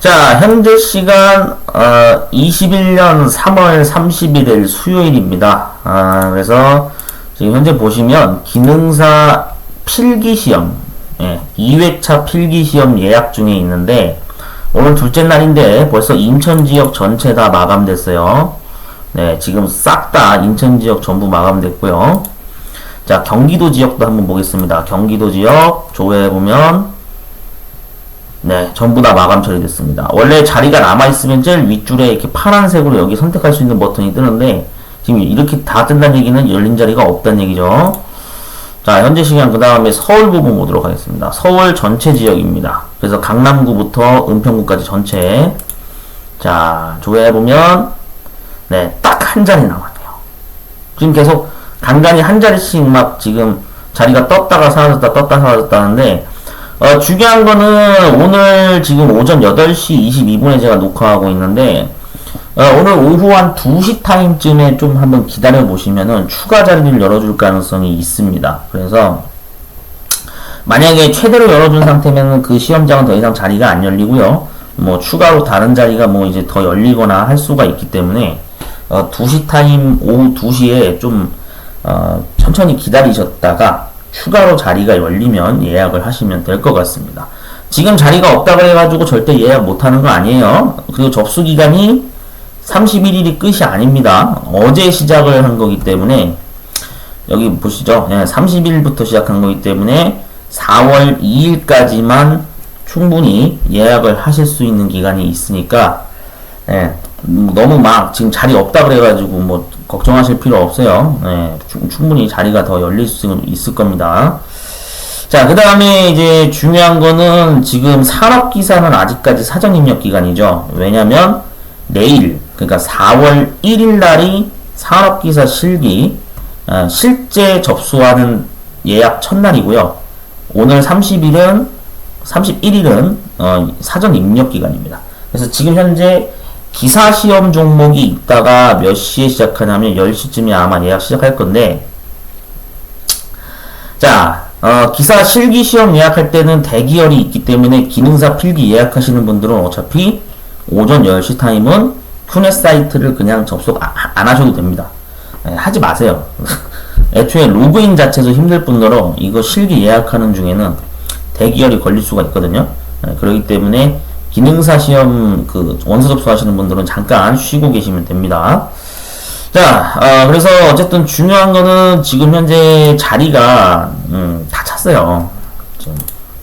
자, 현재 시간 어, 21년 3월 31일 수요일입니다. 아, 그래서 지금 현재 보시면 기능사 필기 시험, 예, 2회차 필기 시험 예약 중에 있는데 오늘 둘째 날인데 벌써 인천 지역 전체 다 마감됐어요. 네, 지금 싹 다 인천 지역 전부 마감됐고요. 자, 경기도 지역도 한번 보겠습니다. 경기도 지역 조회해 보면 네, 전부 다 마감 처리됐습니다. 원래 자리가 남아있으면 제일 윗줄에 이렇게 파란색으로 여기 선택할 수 있는 버튼이 뜨는데, 지금 이렇게 다 뜬다는 얘기는 열린 자리가 없다는 얘기죠. 자, 현재 시간 그 다음에 서울 부분 보도록 하겠습니다. 서울 전체 지역입니다. 그래서 강남구부터 은평구까지 전체. 자, 조회해보면, 네, 딱 한 자리 남았네요. 지금 계속 간간히 한 자리씩 막 지금 자리가 떴다가 사라졌다 떴다 사라졌다 하는데, 어, 중요한 거는 오늘 지금 오전 8시 22분에 제가 녹화하고 있는데, 어, 오늘 오후 한 2시 타임쯤에 좀 한번 기다려 보시면은 추가 자리를 열어줄 가능성이 있습니다. 그래서, 만약에 최대로 열어준 상태면은 그 시험장은 더 이상 자리가 안 열리고요. 뭐 추가로 다른 자리가 뭐 이제 더 열리거나 할 수가 있기 때문에, 어, 2시 타임, 오후 2시에 좀, 어, 천천히 기다리셨다가 추가로 자리가 열리면 예약을 하시면 될 것 같습니다. 지금 자리가 없다 그래가지고 절대 예약 못하는 거 아니에요. 그리고 접수 기간이 31일이 끝이 아닙니다. 어제 시작을 한 거기 때문에 여기 보시죠. 예, 30일부터 시작한 거기 때문에 4월 2일까지만 충분히 예약을 하실 수 있는 기간이 있으니까 예, 음, 너무 막 지금 자리 없다 그래가지고 뭐 걱정하실 필요 없어요. 예, 충- 충분히 자리가 더 열릴 수 있을 겁니다. 자, 그 다음에 이제 중요한 거는 지금 산업기사는 아직까지 사전 입력 기간이죠. 왜냐면 내일, 그러니까 4월 1일 날이 산업기사 실기, 어, 실제 접수하는 예약 첫날이고요. 오늘 30일은, 31일은 어, 사전 입력 기간입니다. 그래서 지금 현재 기사 시험 종목이 있다가 몇 시에 시작하냐면 10시쯤에 아마 예약 시작할 건데, 자, 어, 기사 실기 시험 예약할 때는 대기열이 있기 때문에 기능사 필기 예약하시는 분들은 어차피 오전 10시 타임은 큐넷 사이트를 그냥 접속 아- 안 하셔도 됩니다. 예, 하지 마세요. 애초에 로그인 자체도 힘들 뿐더러 이거 실기 예약하는 중에는 대기열이 걸릴 수가 있거든요. 예, 그렇기 때문에 기능사 시험 그 원서 접수하시는 분들은 잠깐 쉬고 계시면 됩니다. 자, 어, 그래서 어쨌든 중요한 거는 지금 현재 자리가 음, 다 찼어요.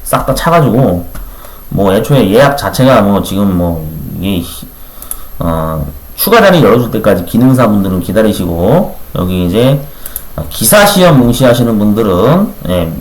싹 다 차가지고 뭐 애초에 예약 자체가 뭐 지금 뭐 이게 시- 어, 추가 자리 열어줄 때까지 기능사 분들은 기다리시고 여기 이제 어, 기사 시험 응시하시는 분들은 예,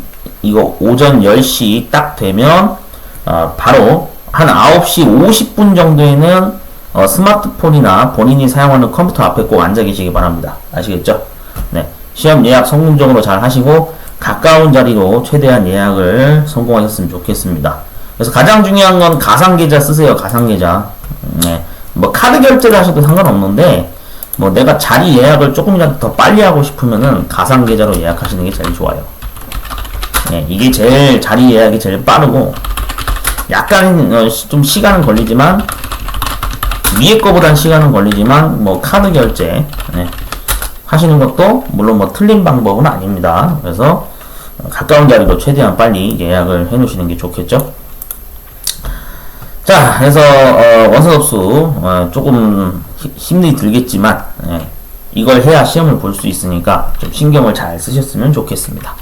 이거 오전 10시 딱 되면 어, 바로 한 9시 50분 정도에는 어, 스마트폰이나 본인이 사용하는 컴퓨터 앞에 꼭 앉아 계시기 바랍니다. 아시겠죠? 네. 시험 예약 성공적으로 잘 하시고 가까운 자리로 최대한 예약을 성공하셨으면 좋겠습니다. 그래서 가장 중요한 건 가상 계좌 쓰세요. 가상 계좌. 음, 네. 뭐 카드 결제를 하셔도 상관없는데 뭐 내가 자리 예약을 조금이라도 더 빨리 하고 싶으면은 가상 계좌로 예약하시는 게 제일 좋아요. 네, 이게 제일 자리 예약이 제일 빠르고 약간 어, 시- 좀 시간은 걸리지만 위에 거보단 시간은 걸리지만 뭐 카드 결제 네, 하시는 것도 물론 뭐 틀린 방법은 아닙니다. 그래서 어, 가까운 자리로 최대한 빨리 예약을 해 놓으시는 게 좋겠죠. 자, 그래서 어, 원서 접수 어, 조금 히- 힘이 들겠지만 예, 이걸 해야 시험을 볼 수 있으니까 좀 신경을 잘 쓰셨으면 좋겠습니다.